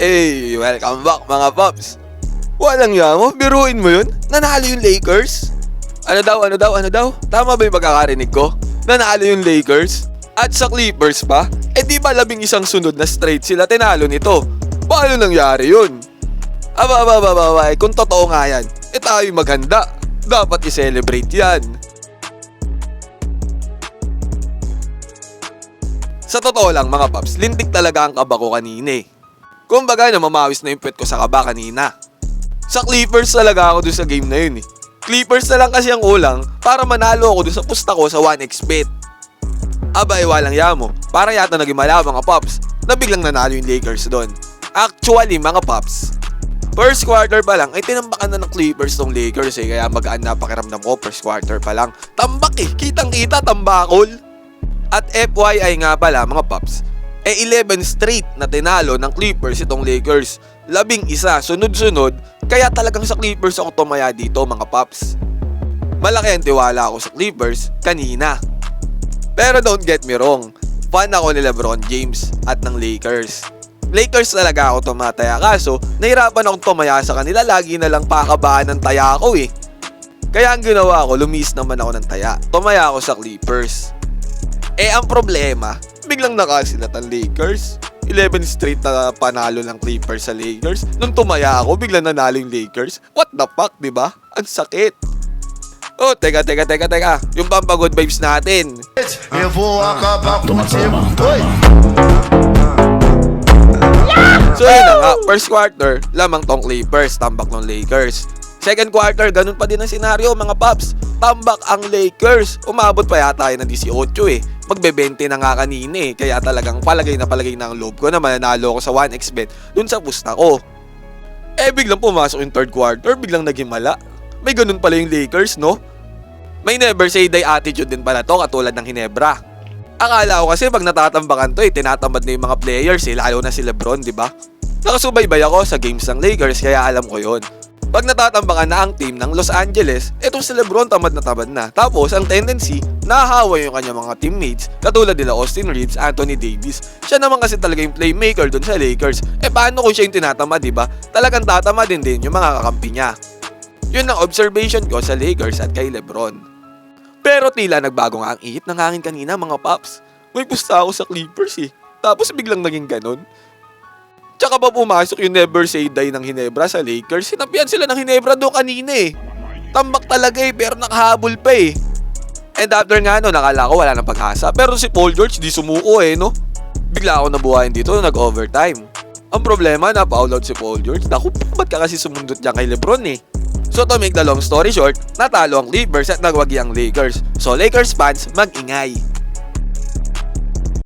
Hey, welcome back mga Pops. Walang yamo, biruin mo yun? Nanalo yung Lakers? Ano daw, ano daw, ano daw? Tama ba yung pagkakarinig ko? Nanalo yung Lakers? At sa Clippers pa? Eh di ba labing isang sunod na straight sila tinalo nito? Paano nangyari yun? Aba, aba, aba, aba, aba, eh, kung totoo nga yan, eh tayo maganda. Dapat i-celebrate yan. Sa totoo lang mga paps, lintik talaga ang kaba ko kanina eh. Kumbaga namamawis na yung pet ko sa kaba kanina. Sa Clippers talaga ako dun sa game na yun eh. Clippers na lang kasi ang ulang para manalo ako dun sa pusta ko sa 1xbet. Abay, walang yamo. Para yata naging mala mga paps na biglang nanalo yung Lakers doon. Actually mga paps, first quarter pa lang ay tinambakan na ng Clippers tong Lakers eh. Kaya magaan na pakiramdam ko first quarter pa lang. Tambak eh, kitang kita tambakol. At FYI nga pala mga paps, eh 11 straight na tinalo ng Clippers itong Lakers. Labing isa, sunod-sunod, kaya talagang sa Clippers ako tumaya dito mga paps. Malaki ang tiwala ako sa Clippers kanina. Pero don't get me wrong, fan ako ni Lebron James at ng Lakers. Lakers talaga ako tumataya kaso nahirapan akong tumaya sa kanila lagi na lang pakabahan ng taya ako eh. Kaya ang ginawa ko, lumis naman ako ng taya. Tumaya ako sa Clippers. Eh ang problema, biglang nakasinat ang Lakers. 11 straight na panalo ng Clippers sa Lakers. Nung tumaya ako, biglang nanalo yung Lakers. What the fuck, di ba? Ang sakit. Oh, teka, teka, teka, teka. Yung pampagod vibes natin. Contigo. toma, Oi. So yun na nga, first quarter, lamang tong Clippers, tambak ng Lakers. Second quarter, ganun pa din ang senaryo mga paps. Tambak ang Lakers. Umabot pa yata tayo ng 18 eh. Magbe-20 na nga kanina eh. Kaya talagang palagay na palagay na ang loob ko na mananalo ako sa 1xbet dun sa pusta ko. Eh biglang pumasok yung third quarter, biglang naging mala. May ganun pala yung Lakers, no? May never say die attitude din pala to katulad ng Hinebra. Akala ko kasi pag natatambakan to eh, tinatamad na yung mga players eh, lalo na si Lebron, di ba? Nakasubaybay ako sa games ng Lakers kaya alam ko yon. Pag natatambakan na ang team ng Los Angeles, etong si Lebron tamad na tamad na. Tapos ang tendency, nahahawa yung kanyang mga teammates katulad nila Austin Reeves, Anthony Davis. Siya naman kasi talaga yung playmaker dun sa Lakers. Eh paano kung siya yung tinatamad, di ba? Talagang tatamad din din yung mga kakampi niya. Yun ang observation ko sa Lakers at kay Lebron. Pero tila nagbago nga ang ihip ng hangin kanina mga paps. May pusta ako sa Clippers eh. Tapos biglang naging ganon. Tsaka pa pumasok yung never say die ng Hinebra sa Lakers. Sinabihan sila ng Hinebra doon kanina eh. Tambak talaga eh, pero nakahabol pa eh. And after nga no, nakala ko wala nang pag-asa. Pero si Paul George di sumuko eh, no? Bigla ako nabuhayin dito, nag-overtime. Ang problema, na-foul out si Paul George. Naku, ba't ka kasi sumundot niya kay Lebron eh? So to make the long story short, natalo ang Clippers at nagwagi ang Lakers. So Lakers fans, mag-ingay.